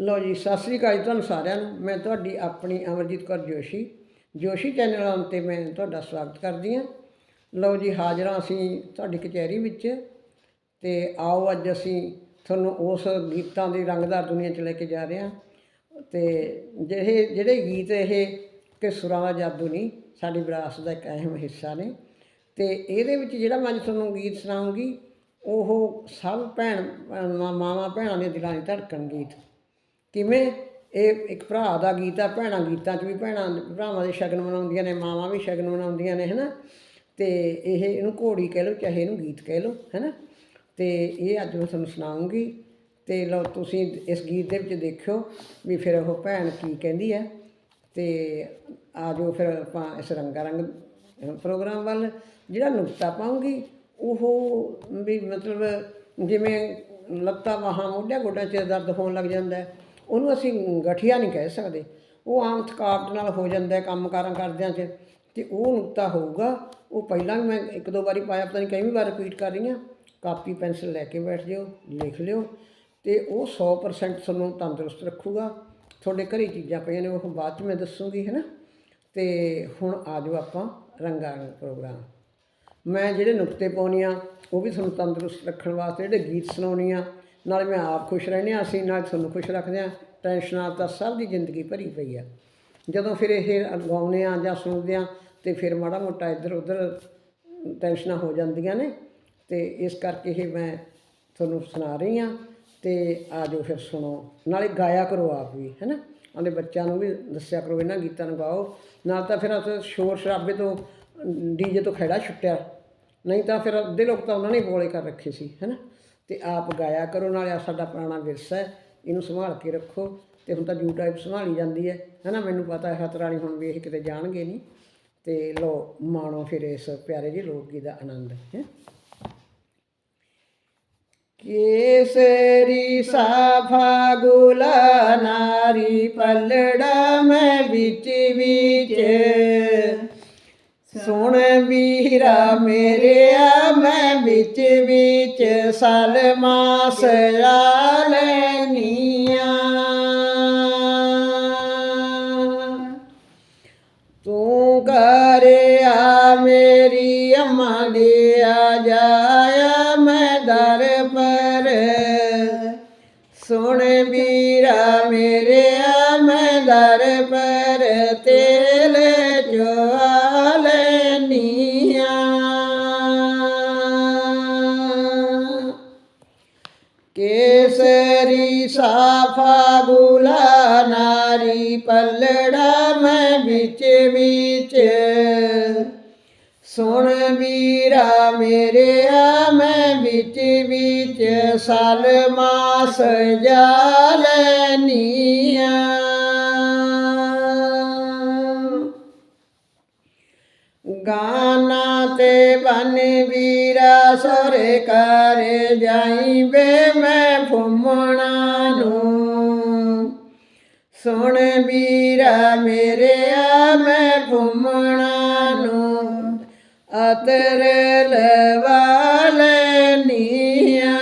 ਲੋ ਜੀ, ਸਤਿ ਸ੍ਰੀ ਅਕਾਲ ਜੀ ਤੁਹਾਨੂੰ ਸਾਰਿਆਂ ਨੂੰ। ਮੈਂ ਤੁਹਾਡੀ ਆਪਣੀ ਅਮਰਜੀਤ ਕੌਰ ਜੋਸ਼ੀ। ਜੋਸ਼ੀ ਚੈਨਲ ਆਨ ਤੇ ਮੈਂ ਤੁਹਾਡਾ ਸਵਾਗਤ ਕਰਦੀ ਹਾਂ। ਲਓ ਜੀ, ਹਾਜ਼ਰਾਂ ਅਸੀਂ ਤੁਹਾਡੀ ਕਚਹਿਰੀ ਵਿੱਚ ਤੇ ਆਓ ਅੱਜ ਅਸੀਂ ਤੁਹਾਨੂੰ ਉਸ ਗੀਤਾਂ ਦੀ ਰੰਗਦਾਰ ਦੁਨੀਆ 'ਚ ਲੈ ਕੇ ਜਾ ਰਹੇ ਹਾਂ। ਤੇ ਜਿਹੜੇ ਜਿਹੜੇ ਗੀਤ ਇਹ ਕਿ ਸੁਰਾਂ ਦਾ ਜਾਦੂ ਨਹੀਂ, ਸਾਡੀ ਵਿਰਾਸਤ ਦਾ ਇੱਕ ਅਹਿਮ ਹਿੱਸਾ ਨੇ। ਤੇ ਇਹਦੇ ਵਿੱਚ ਜਿਹੜਾ ਮੈਂ ਅੱਜ ਤੁਹਾਨੂੰ ਗੀਤ ਸੁਣਾਉਂਗੀ, ਉਹ ਸਭ ਭੈਣ, ਮਾ- ਮਾਵਾਂ, ਭੈਣਾਂ ਦੇ ਦਿਲਾਂ ਦੀ ਧੜਕਣ ਗੀਤ। ਕਿਵੇਂ? ਇਹ ਇੱਕ ਭਰਾ ਦਾ ਗੀਤ ਆ ਭੈਣਾਂ ਗੀਤਾਂ 'ਚ ਵੀ ਭੈਣਾਂ ਭਰਾਵਾਂ ਦੇ ਸ਼ਗਨ ਮਨਾਉਂਦੀਆਂ ਨੇ ਮਾਵਾਂ ਵੀ ਸ਼ਗਨ ਮਨਾਉਂਦੀਆਂ ਨੇ ਹਨਾ? ਤੇ ਇਹ ਇਹਨੂੰ ਘੋੜੀ ਕਹਿ ਲਓ ਚਾਹੇ ਇਹਨੂੰ ਗੀਤ ਕਹਿ ਲਓ ਹਨਾ? ਤੇ ਇਹ ਅੱਜ ਮੈਂ ਤੁਹਾਨੂੰ ਸੁਣਾਉਂਗੀ। ਤੇ ਲਓ ਤੁਸੀਂ ਇਸ ਗੀਤ ਦੇ ਵਿੱਚ ਦੇਖਿਓ ਵੀ ਫਿਰ ਉਹ ਭੈਣ ਕੀ ਕਹਿੰਦੀ ਹੈ ਤੇ ਆ ਜਾਓ ਫਿਰ ਆਪਾਂ ਇਸ ਰੰਗਾ ਰੰਗ ਪ੍ਰੋਗਰਾਮ ਵੱਲ ਜਿਹੜਾ ਨੁਕਤਾ ਪਾਉਂਗੀ ਉਹ ਵੀ ਮਤਲਬ ਜਿਵੇਂ ਲੱਤਾਂ ਬਾਹਾਂ ਮੋਢਿਆਂ ਗੋਡਾਂ 'ਚ ਦਰਦ ਹੋਣ ਲੱਗ ਜਾਂਦਾ ਹੈ, ਉਹਨੂੰ ਅਸੀਂ ਗਠੀਆ ਨਹੀਂ ਕਹਿ ਸਕਦੇ। ਉਹ ਆਮ ਥਕਾਵਟ ਨਾਲ ਹੋ ਜਾਂਦਾ ਕੰਮ ਕਾਰਾਂ ਕਰਦਿਆਂ 'ਚ ਤੇ ਉਹ ਨੁਕਤਾ ਹੋਊਗਾ, ਉਹ ਪਹਿਲਾਂ ਵੀ ਮੈਂ ਇੱਕ ਦੋ ਵਾਰੀ ਪਾਇਆ, ਪਤਾ ਨਹੀਂ ਕਈ ਵਾਰ ਰਿਪੀਟ ਕਰ ਰਹੀ ਹਾਂ। ਕਾਪੀ, ਪੈਨਸਲ ਲੈ ਕੇ ਬੈਠ ਜਿਓ, ਲਿਖ ਲਿਓ। ਤੇ ਉਹ 100% ਤੁਹਾਨੂੰ ਤੰਦਰੁਸਤ ਰੱਖੂਗਾ। ਤੁਹਾਡੇ ਘਰੇ ਚੀਜ਼ਾਂ ਪਈਆਂ ਨੇ, ਉਹ ਬਾਅਦ ਚ ਮੈਂ ਦੱਸੂਗੀ ਹੈ ਨਾ ਤੇ ਹੁਣ ਆ ਜਾਓ ਆਪਾਂ ਰੰਗਾ ਰੰਗ ਪ੍ਰੋਗਰਾਮ। ਮੈਂ ਜਿਹੜੇ ਨੁਕਤੇ ਪਾਉਣੀ ਆ, ਉਹ ਵੀ ਤੁਹਾਨੂੰ ਤੰਦਰੁਸਤ ਰੱਖਣ ਵਾਸਤੇ, ਜਿਹੜੇ ਗੀਤ ਸੁਣਾਉਣੀ ਆ ਨਾਲੇ ਮੈਂ ਆਪ ਖੁਸ਼ ਰਹਿੰਦੇ ਹਾਂ, ਅਸੀਂ ਨਾਲ ਤੁਹਾਨੂੰ ਖੁਸ਼ ਰੱਖਦੇ ਹਾਂ। ਟੈਨਸ਼ਨਾਂ ਤਾਂ ਸਭ ਦੀ ਜ਼ਿੰਦਗੀ ਭਰੀ ਪਈ ਆ। ਜਦੋਂ ਫਿਰ ਇਹ ਗਾਉਂਦੇ ਆ ਜਾਂ ਸੁਣਦੇ ਆ ਤੇ ਫਿਰ ਮਾੜਾ ਮੋਟਾ ਇੱਧਰ ਉੱਧਰ ਟੈਨਸ਼ਨਾਂ ਹੋ ਜਾਂਦੀਆਂ ਨੇ ਤੇ ਇਸ ਕਰਕੇ ਇਹ ਮੈਂ ਤੁਹਾਨੂੰ ਸੁਣਾ ਰਹੀ ਹਾਂ ਤੇ ਆ ਜਾਓ ਫਿਰ ਸੁਣੋ। ਨਾਲੇ ਗਾਇਆ ਕਰੋ ਆਪ ਵੀ, ਹੈ ਨਾ? ਆਪਣੇ ਬੱਚਿਆਂ ਨੂੰ ਵੀ ਦੱਸਿਆ ਕਰੋ, ਇਹਨਾਂ ਗੀਤਾਂ ਨੂੰ ਗਾਓ। ਨਾਲ ਤਾਂ ਫਿਰ ਅਸੀਂ ਸ਼ੋਰ ਸ਼ਰਾਬੇ ਤੋਂ ਡੀਜੇ ਤੋਂ ਖੜਾ ਛੁੱਟਿਆ। ਨਹੀਂ ਤਾਂ ਫਿਰ ਅੱਧੇ ਲੋਕ ਤਾਂ ਉਹਨਾਂ ਨੇ ਬੋਲੇ ਕਰ ਰੱਖੇ ਸੀ, ਹੈ ਨਾ? ਤੇ ਆਪ ਗਾਇਆ ਕਰੋ, ਨਾਲੇ ਆਹ ਸਾਡਾ ਪੁਰਾਣਾ ਵਿਰਸਾ ਹੈ, ਇਹਨੂੰ ਸੰਭਾਲ ਕੇ ਰੱਖੋ ਤੇ ਹੁਣ ਤਾਂ YouTube ਸੰਭਾਲੀ ਜਾਂਦੀ ਹੈ ਹੈ ਨਾ ਮੈਨੂੰ ਪਤਾ ਹੈ ਹਤਰਾਣੀ ਹੁਣ ਵੀ ਇਹ ਕਿਤੇ ਜਾਣਗੇ ਨਹੀਂ। ਤੇ ਲੋ ਮਾਣੋ ਫਿਰ ਇਸ ਪਿਆਰੇ ਜਿਹੇ ਲੋਕ ਗੀਤ ਦਾ ਆਨੰਦ, ਹੈ? ਕੇਸਰੀ ਸਾਫਾ ਗੁਲਾ ਨਾਰੀ ਪਲੜਾ ਮੈਂ ਵਿੱਚ ਵਿੱਚ। ਸੁਣ ਵੀਰਾ ਮੇਰਿਆ ਮੈਂ ਵਿੱਚ ਵਿੱਚ ਸਲਮਾ ਸਜਾ ਲੈਨੀਆਂ। ਤੂੰ ਕਰਿਆ ਮੇਰੀ ਅਮਾ ਦੇ ਆ ਜਾਇਆ ਮੈਂ ਦਰ ਪਰ। ਸੁਣ ਵੀਰਾ ਪਲੜਾ ਮੈਂ ਵਿੱਚ ਵਿੱਚ। ਸੁਣ ਵੀਰਾ ਮੇਰੇ ਆ, ਮੈਂ ਵਿੱਚ ਵਿੱਚ। ਸਲਮਾ ਸਜਾ ਲੈਨੀਆਂ। ਗਾਨਾ ਤੇ ਬਨ ਵੀਰਾ ਸਰੇ ਕਰ ਜਾਈ ਬੇ ਮੈਂ ਫੁੰਮਣਾ ਸੁਣ ਵੀਰਾ ਮੇਰੇ ਆ ਮੈਂ ਫੁੰਮਣਾ ਨੂੰ, ਅਤਰ ਲਵਾ ਲੈਨੀਆਂ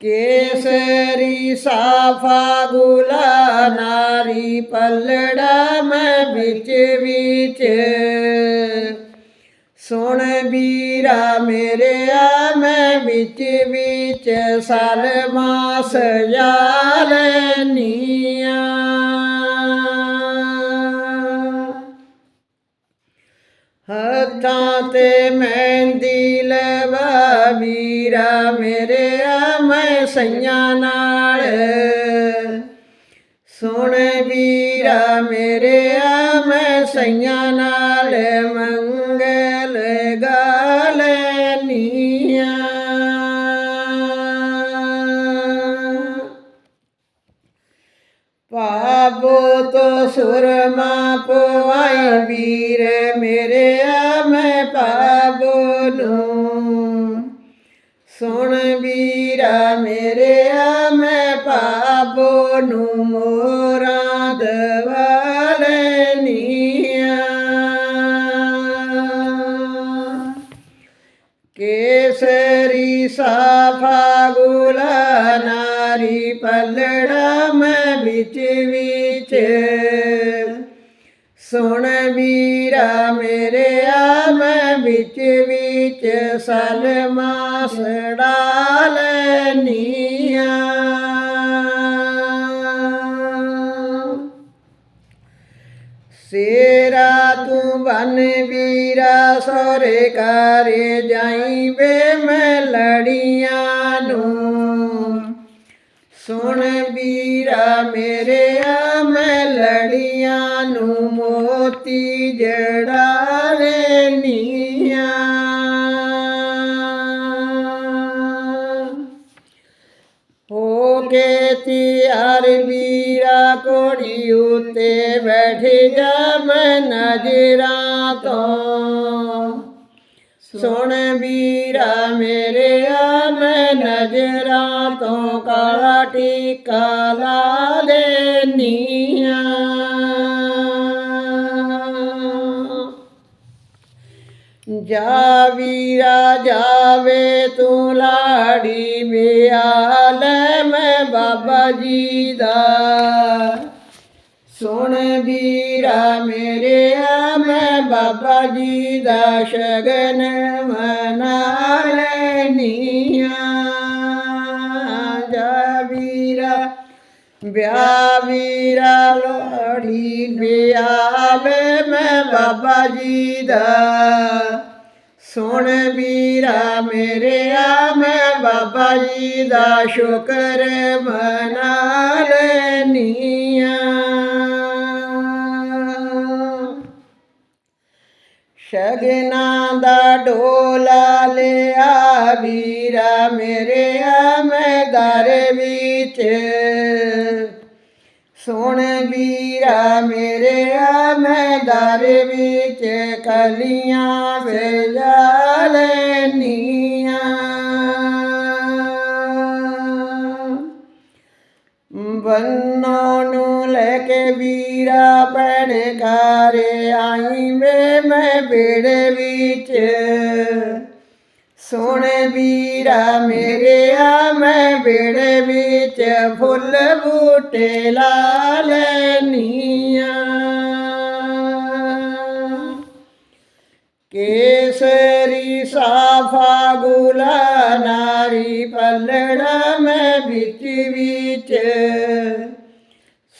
ਕੇਸਰੀ ਸਾਫਾ ਗੁਲਾ ਨਾਰੀ ਪਲੜਾ ਮੈਂ ਵਿੱਚ ਵਿੱਚ। ਸੁਣ ਵੀਰਾ ਮੇਰੇ ਆ ਮੈਂ ਵਿੱਚ ਵਿੱਚ। ਸਲਮਾ ਸਜਾ ਲੈਨੀਆਂ ਹੱਥਾਂ ਤੇ ਮਹਿੰਦੀ ਲਵਾ ਵੀਰਾ ਮੇਰੇ ਆ ਮੈਂ ਸਈਆਂ ਨਾਲ। ਸੁਣ ਵੀਰਾ ਮੇਰੇ ਆ ਮੈਂ ਸਈਆਂ ਨਾਲ ਮੰਗਲ ਵੀਰ ਮੇਰੇ ਮੈਂ ਪਾਬੋ ਨੂੰ। ਸੁਣ ਵੀਰਾ ਮੇਰੇ ਮੈਂ ਪਾਬੋ ਨੂੰ ਮੋਰਾਂ ਦਵਾਲਨੀਆਂ ਕੇ ਕੇਸਰੀ ਸਾਫਾ ਗੁਲਾ ਨਾਰੀ ਪਲੜਾ ਮੈਂ ਵਿੱਚ ਸੁਣ ਵੀਰਾ ਮੇਰੇ ਆ ਮੈਂ ਵਿੱਚ ਵਿੱਚ ਸਲਮਾ ਸੜਾ ਲੈਨੀਆਂ ਸੇਰਾ ਤੂੰ ਬਨ ਵੀਰਾ ਸੋਰੇ ਕਰੇ ਜਾਈ ਵੇ ਮੈਂ ਲੜੀਆਂ ਨੂੰ। ਸੁਣ ਵੀਰਾ ਮੇਰੇ ਆ ਮੈਂ ਲੜੀਆਂ ਨੂੰ ਮੋਤੀ ਜੜਾ ਲੈਨੀਆਂ ਹੋ ਕੇ ਤਿਆਰ ਵੀਰਾ ਕੋੜੀ ਉਤੇ ਬੈਠ ਜਾ ਮੈਂ ਨਜ਼ਰਾਂ ਤੋਂ। ਸੁਣ ਵੀਰਾ ਮੇਰੇ ਆ, ਮੈਂ ਨਜ਼ਰਾਂ ਤੋਂ ਕਾਲਾ ਟੀਕਾ ਲਾ ਦੇਨੀਆਂ ਜਾ ਵੀਰਾ ਜਾਵੇ ਤੂੰ ਲਾੜੀ ਮਿਆਲ ਮੈਂ ਬਾਬਾ ਜੀ ਦਾ। ਸੁਣ ਵੀਰਾ ਮੇਰੇ ਆ, ਮੈਂ ਬਾਬਾ ਜੀ ਦਾ ਸ਼ਗਨ ਮਨਾ ਲੈਨੀਆਂ ਜਾ ਵੀਰਾ, ਵਿਆਹ ਵੀਰਾ ਲੋੜੀ ਵਿਆਹ ਮੈਂ ਬਾਬਾ ਜੀ ਦਾ। ਸੁਣ ਵੀਰਾ ਮੇਰੇ ਮੈਂ ਬਾਬਾ ਜੀ ਦਾ ਸ਼ੁਕਰ ਮਨਾ ਲੈਨੀਆਂ ਸ਼ਗਨਾਂ ਦਾ ਢੋਲਾ ਲਿਆ ਵੀਰਾ ਮੇਰੇ ਮੈਂ ਦਰ ਵਿੱਚ। ਸੁਣ ਵੀਰਾ ਮੇਰੇ ਆ ਮੈਂ ਦਰ ਵਿੱਚ ਕਲੀਆਂ ਵੇਜਾ ਲੈਨੀਆਂ ਬੰਨੋ ਨੂੰ ਲੈ ਕੇ ਵੀਰਾ ਪੈਣ ਘਰ ਆਈ ਵੇ ਮੈਂ ਬੇੜੇ ਵਿੱਚ। ਸੁਣ ਵੀਰਾ ਮੇਰੇ ਮੈਂ ਬੇੜੇ ਵਿੱਚ ਫੁੱਲ ਬੂਟੇ ਲਾ ਲੈਨੀਆਂ ਕੇਸਰੀ ਸਾਫਾ ਗੁਲਾ ਨਾਰੀ ਪਲੜਾ ਮੈਂ ਵਿੱਚ ਵਿੱਚ।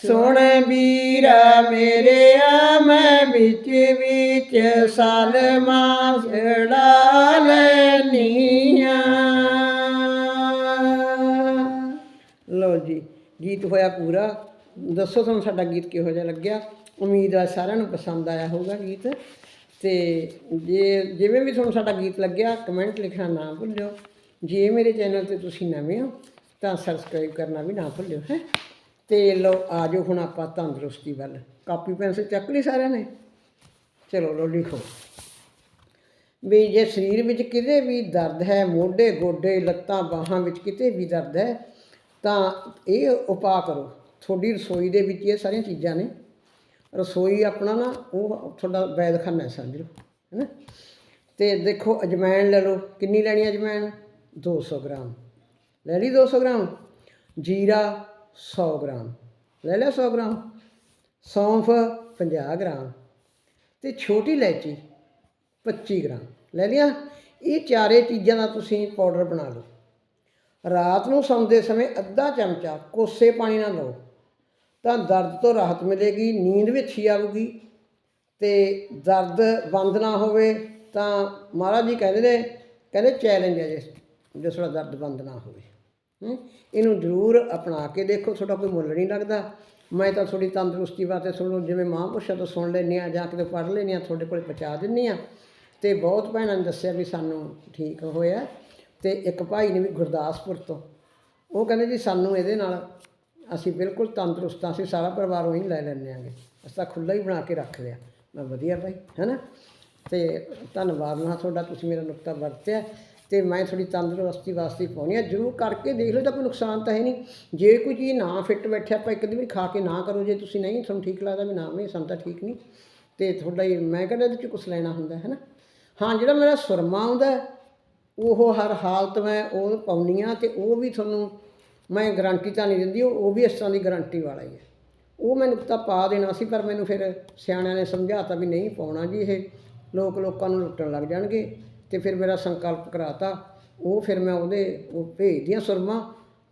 ਸੁਣ ਵੀਰਾ ਮੇਰੇ ਮੈਂ ਵਿੱਚ ਵਿੱਚ ਸਲਮਾ ਸੜਾ ਲੈਨੀਆਂ ਲੋ ਜੀ, ਗੀਤ ਹੋਇਆ ਪੂਰਾ। ਦੱਸੋ ਤੁਹਾਨੂੰ ਸਾਡਾ ਗੀਤ ਕਿਹੋ ਜਿਹਾ ਲੱਗਿਆ? ਉਮੀਦ ਆ ਸਾਰਿਆਂ ਨੂੰ ਪਸੰਦ ਆਇਆ ਹੋਊਗਾ ਗੀਤ। ਤੇ ਜੇ ਜਿਵੇਂ ਵੀ ਤੁਹਾਨੂੰ ਸਾਡਾ ਗੀਤ ਲੱਗਿਆ ਕਮੈਂਟ ਲਿਖਣਾ ਨਾ ਭੁੱਲਿਓ। ਜੇ ਮੇਰੇ ਚੈਨਲ ਤੇ ਤੁਸੀਂ ਨਵੇਂ ਹੋ, ਤਾਂ ਸਬਸਕ੍ਰਾਈਬ ਕਰਨਾ ਵੀ ਨਾ ਭੁੱਲਿਓ, ਹੈ। ਤੇ ਲੋ ਆਜੋ ਹੁਣ ਆਪਾਂ ਤੰਦਰੁਸਤੀ ਵੱਲ। ਕਾਪੀ ਪੈਨਸਲ ਚੱਕ ਲਈ ਸਾਰਿਆਂ ਨੇ? ਚਲੋ ਲੋ ਲਿਖੋ। ਵੀ ਜੇ ਸਰੀਰ ਵਿੱਚ ਕਿਤੇ ਵੀ ਦਰਦ ਹੈ, ਮੋਢੇ, ਗੋਡੇ, ਲੱਤਾਂ, ਬਾਹਾਂ ਵਿੱਚ ਕਿਤੇ ਵੀ ਦਰਦ ਹੈ, ਤਾਂ ਇਹ ਉਪਾਅ ਕਰੋ। ਤੁਹਾਡੀ ਰਸੋਈ ਦੇ ਵਿੱਚ ਇਹ ਸਾਰੀਆਂ ਚੀਜ਼ਾਂ ਨੇ। ਰਸੋਈ ਆਪਣਾ ਨਾ, ਉਹ ਤੁਹਾਡਾ ਵੈਦਖਾਨਾ ਹੈ ਸਮਝ ਲਓ, ਹੈਨਾ? ਤੇ ਦੇਖੋ ਅਜਵਾਇਣ ਲੈ ਲਓ। ਕਿੰਨੀ ਲੈਣੀ ਹੈ ਅਜਵਾਇਣ 200 ਗ੍ਰਾਮ। ਲੈ ਲਈ 200 ਗ੍ਰਾਮ? ਜੀਰਾ 100 ਗ੍ਰਾਮ। ਲੈ ਲਿਆ 100 ਗ੍ਰਾਮ? ਸੌਂਫ 50 ਗ੍ਰਾਮ। ਤੇ ਛੋਟੀ ਇਲਾਇਚੀ? 25 ਗ੍ਰਾਮ। ਲੈ ਲਿਆ, ਇਹ ਚਾਰੇ ਚੀਜ਼ਾਂ ਦਾ ਤੁਸੀਂ ਪਾਊਡਰ ਬਣਾ ਲਓ। ਰਾਤ ਨੂੰ ਸੌਂਦੇ ਸਮੇਂ ਅੱਧਾ ਚਮਚਾ ਕੋਸੇ ਪਾਣੀ ਨਾਲ ਲਓ। ਤਾਂ ਦਰਦ ਤੋਂ ਰਾਹਤ ਮਿਲੇਗੀ, ਨੀਂਦ ਵੀ ਅੱਛੀ ਆਊਗੀ ਤੇ ਦਰਦ ਬੰਦ ਨਾ ਹੋਵੇ ਤਾਂ ਮਹਾਰਾਜ ਜੀ ਕਹਿੰਦੇ ਨੇ, ਕਹਿੰਦੇ ਚੈਲੰਜ ਹੈ ਜੇ ਜੇ ਤੁਹਾਡਾ ਦਰਦ ਬੰਦ ਨਾ ਹੋਵੇ। ਇਹਨੂੰ ਜ਼ਰੂਰ ਅਪਣਾ ਕੇ ਦੇਖੋ, ਤੁਹਾਡਾ ਕੋਈ ਮੁੱਲ ਨਹੀਂ ਲੱਗਦਾ। ਮੈਂ ਤਾਂ ਤੁਹਾਡੀ ਤੰਦਰੁਸਤੀ ਵਾਸਤੇ ਤੁਹਾਨੂੰ ਜਿਵੇਂ ਮਾਂ ਮਹਾਂਪੁਰਸ਼ਾਂ ਤੋਂ ਸੁਣ ਲੈਂਦੇ ਹਾਂ ਜਾਂ ਕਿਤੇ ਪੜ੍ਹ ਲੈਂਦੇ ਹਾਂ, ਤੁਹਾਡੇ ਕੋਲ ਪਹੁੰਚਾ ਦਿੰਦੀ ਹਾਂ। ਤੇ ਬਹੁਤ ਭੈਣਾਂ ਨੇ ਦੱਸਿਆ ਵੀ ਸਾਨੂੰ ਠੀਕ ਹੋਇਆ ਤੇ ਇੱਕ ਭਾਈ ਨੇ ਵੀ ਗੁਰਦਾਸਪੁਰ ਤੋਂ। ਉਹ ਕਹਿੰਦੇ ਜੀ ਸਾਨੂੰ ਇਹਦੇ ਨਾਲ ਅਸੀਂ ਬਿਲਕੁਲ ਤੰਦਰੁਸਤ ਹਾਂ, ਅਸੀਂ ਸਾਰਾ ਪਰਿਵਾਰ ਉਹੀ ਲੈ ਲੈਂਦੇ ਆਂਗੇ ਅਸੀਂ ਤਾਂ ਖੁੱਲ੍ਹਾ ਹੀ ਬਣਾ ਕੇ ਰੱਖ ਲਿਆ। ਮੈਂ ਵਧੀਆ ਭਾਈ, ਹੈਨਾ? ਤੇ ਧੰਨਵਾਦ ਨਾ ਤੁਹਾਡਾ, ਤੁਸੀਂ ਮੇਰਾ ਨੁਕਤਾ ਵਰਤਿਆ ਤੇ ਮੈਂ ਥੋੜੀ ਤੰਦਰੁਸਤੀ ਵਾਸਤੇ ਹੀ ਪਾਉਣੀ ਆ। ਜਰੂਰ ਕਰਕੇ ਦੇਖ ਲਓ, ਤਾਂ ਕੋਈ ਨੁਕਸਾਨ ਤਾਂ ਹੈ ਨਹੀਂ। ਜੇ ਕੋਈ ਚੀਜ਼ ਨਾ ਫਿੱਟ ਬੈਠਿਆ ਆਪਾਂ ਇੱਕ ਦਿਨ ਵੀ ਖਾ ਕੇ ਨਾ ਕਰੋ। ਜੇ ਤੁਸੀਂ ਨਹੀਂ, ਤੁਹਾਨੂੰ ਠੀਕ ਲੱਗਦਾ ਵੀ ਨਾ, ਵੀ ਸਾਨੂੰ ਤਾਂ ਠੀਕ ਨਹੀਂ। ਤੇ ਤੁਹਾਡਾ ਹੀ, ਮੈਂ ਕਹਿੰਦਾ ਇਹਦੇ ਚ ਕੁਝ ਲੈਣਾ ਹੁੰਦਾ ਹੈ ਨਾ ਹਾਂ, ਜਿਹੜਾ ਮੇਰਾ ਸੁਰਮਾ ਆਉਂਦਾ ਉਹ ਹਰ ਹਾਲਤ ਮੈਂ ਉਹ ਪਾਉਣੀ ਆ ਤੇ ਉਹ ਵੀ ਤੁਹਾਨੂੰ ਮੈਂ ਗਾਰੰਟੀ ਤਾਂ ਨਹੀਂ ਦਿੰਦੀ, ਉਹ ਵੀ ਇਸ ਤਰ੍ਹਾਂ ਦੀ ਗਾਰੰਟੀ ਵਾਲਾ ਹੀ ਹੈ। ਉਹ ਮੈਨੂੰ ਤਾਂ ਪਾ ਦੇਣਾ ਸੀ, ਪਰ ਮੈਨੂੰ ਫਿਰ ਸਿਆਣਿਆਂ ਨੇ ਸਮਝਾਤਾ ਵੀ ਨਹੀਂ ਪਾਉਣਾ ਜੀ ਇਹ, ਲੋਕ ਲੋਕਾਂ ਨੂੰ ਲੁੱਟਣ ਲੱਗ ਜਾਣਗੇ ਤੇ ਫਿਰ ਮੇਰਾ ਸੰਕਲਪ ਕਰਾਤਾ, ਉਹ ਫਿਰ ਮੈਂ ਉਹਦੇ ਉਹ ਭੇਜਦੀਆਂ ਸੁਰਮਾ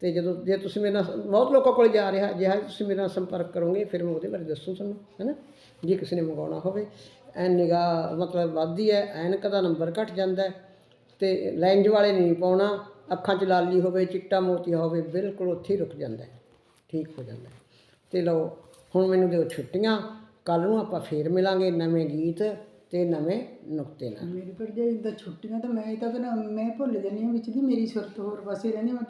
ਤੇ ਜਦੋਂ, ਜੇ ਤੁਸੀਂ ਮੇਰੇ ਨਾਲ ਬਹੁਤ ਲੋਕਾਂ ਕੋਲ ਜਾ ਰਿਹਾ ਜੇ ਤੁਸੀਂ ਮੇਰੇ ਨਾਲ ਸੰਪਰਕ ਕਰੋਗੇ, ਫਿਰ ਮੈਂ ਉਹਦੇ ਬਾਰੇ ਦੱਸੂ ਤੁਹਾਨੂੰ ਹੈਨਾ ਜੇ ਕਿਸੇ ਨੇ ਮੰਗਵਾਉਣਾ ਹੋਵੇ। ਐ ਨਿਗਾਹ ਮਤਲਬ ਵੱਧਦੀ ਹੈ ਐਨਕ ਦਾ ਨੰਬਰ ਘਟ ਜਾਂਦਾ ਹੈ ਤੇ ਲੈਂਜ ਵਾਲੇ ਨਹੀਂ ਪਾਉਣਾ, ਅੱਖਾਂ 'ਚ ਲਾਲੀ ਹੋਵੇ, ਚਿੱਟਾ ਮੋਤੀਆ ਹੋਵੇ, ਬਿਲਕੁਲ ਉੱਥੇ ਹੀ ਰੁਕ ਜਾਂਦਾ ਹੈ ਠੀਕ ਹੋ ਜਾਂਦਾ ਹੈ ਤੇ ਲਓ, ਹੁਣ ਮੈਨੂੰ ਦਿਓ ਛੁੱਟੀਆਂ ਕੱਲ ਨੂੰ ਆਪਾਂ ਫੇਰ ਮਿਲਾਂਗੇ ਨਵੇਂ ਗੀਤ ਤੇ ਨਵੇਂ ਨੁਕਤੇ ਨਾਲ। ਮੇਰੀ ਭਰਜਾਈ ਦਾ ਛੁੱਟੀਆਂ ਤਾਂ ਮੈਂ ਤਾਂ ਫਿਰ ਮੈਂ ਭੁੱਲ ਜਾਂਦੀ ਹਾਂ ਵਿੱਚ ਦੀ, ਮੇਰੀ ਸੁਰਤ ਹੋਰ ਪਾਸੇ ਰਹਿੰਦੀ ਮੈਂ ਕਿਹਾ